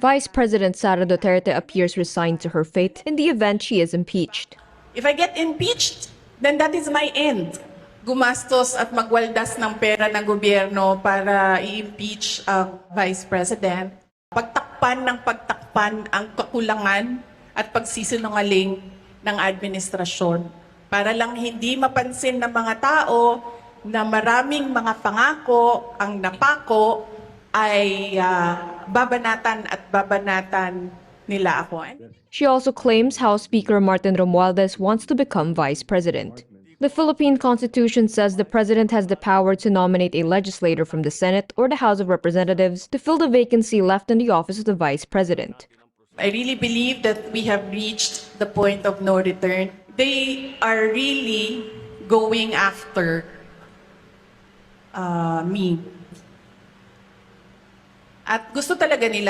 Vice President Sara Duterte appears resigned to her fate in the event she is impeached. If I get impeached, then that is my end. Gumastos at magwaldas ng pera ng gobyerno para i-impeach ang Vice President. Pagtakpan ng pagtakpan ang kakulangan at pagsisinungaling ng administrasyon para lang hindi mapansin ng mga tao na maraming mga pangako ang napako ay ah, babanatan at babanatan nila ako. She also claims House Speaker Martin Romualdez wants to become vice president. The Philippine Constitution says the president has the power to nominate a legislator from the Senate or the House of Representatives to fill the vacancy left in the office of the vice president. I really believe that we have reached the point of no return. They are really going after uh, me. At gusto talaga nila